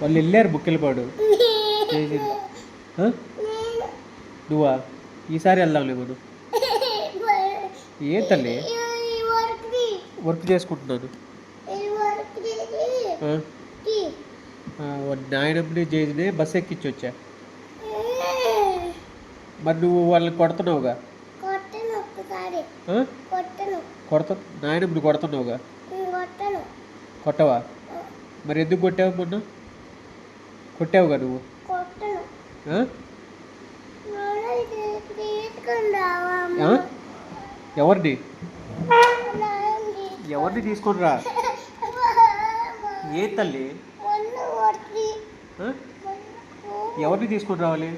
వాళ్ళు వెళ్ళారు బుక్కెళ్ళపాడు నువ్వా? ఈసారి వెళ్దాంలే మనం ఏ తల్లి? వర్క్ చేసుకుంటున్నాను నాయనమ్మని చేసినే బస్ ఎక్కించి వచ్చా. మరి నువ్వు వాళ్ళని కొడుతున్నావుగా? కొడత నాయనమ్మని కొడుతున్నావుగా? కొట్టవా? మరి ఎందుకు కొట్టావు మొన్న? కొట్టావుగా నువ్వు? ఎవరిని. ఎవరిని తీసుకొని రా ఏ తల్లి? ఎవరిని తీసుకొని రావాలి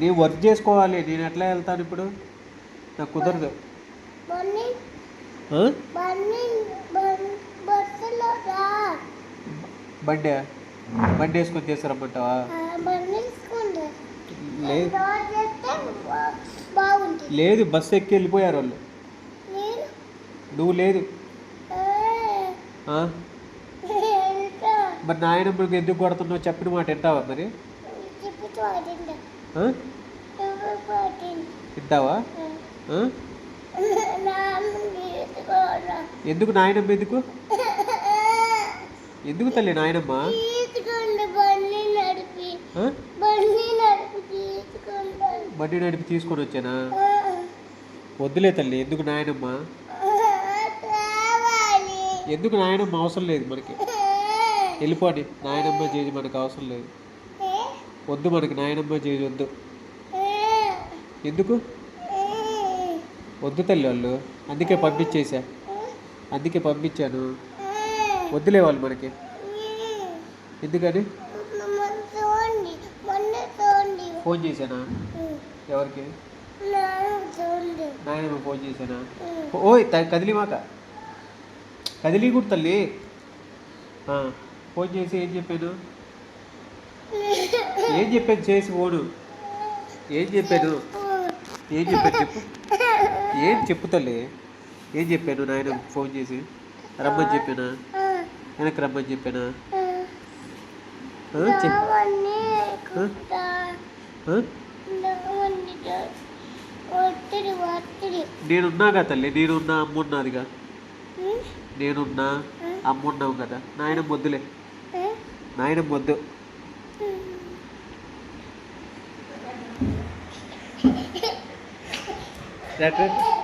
నేను వర్క్ చేసుకోవాలి నేను ఎట్లా వెళ్తాను ఇప్పుడు? నాకు కుదరదు. బండి బండి వేసుకొని చేస్తారమ్మంటావా లేదు బస్సు ఎక్కి వెళ్ళిపోయారు వాళ్ళు. నువ్వు లేదు. మరి నాయనమ్మకి ఎందుకు కొడుతున్నావు? చెప్పిన మాట వింటావా మరి? వింటావా? ఎందుకు నాయనమ్మ ఎందుకు? ఎందుకు తల్లి నాయనమ్మ? బండి నడిపి తీసుకొని వచ్చానా? వద్దులే తల్లి ఎందుకు నాయనమ్మ? ఎందుకు నాయనమ్మ అవసరం లేదు మనకి? వెళ్ళిపోండి నాయనమ్మ చేసి మనకు అవసరం లేదు. వద్దు మనకి నాయనమ్మ చేసి వద్దు. ఎందుకు? వద్దు తల్లి వాళ్ళు. అందుకే పంపించేసా అందుకే పంపించాను. వద్దులే వాళ్ళు మనకి. ఎందుకని? ఫోన్ చేశానా? ఎవరికి? నాయనమ్మ ఫోన్ చేశానా? ఓయ్ త- కదిలి మాక. కదిలి కూడా తల్లి. ఫోన్ చేసి ఏం చెప్పాను? ఏం చెప్పాను? చేసి ఫోను ఏం చెప్పాను? ఏం చెప్పాను చెప్పు. ఏం చెప్పు తల్లి? ఏం చెప్పాను నాయన? ఫోన్ చేసి. రమ్మని చెప్పానా? వెనక్కి రమ్మని చెప్పానా? నేనున్నాగా తల్లి. నేనున్నా అమ్మున్నదిగా నేనున్నా అమ్మున్నావు కదా. నాయన వద్దులే నాయన వద్దు That's it.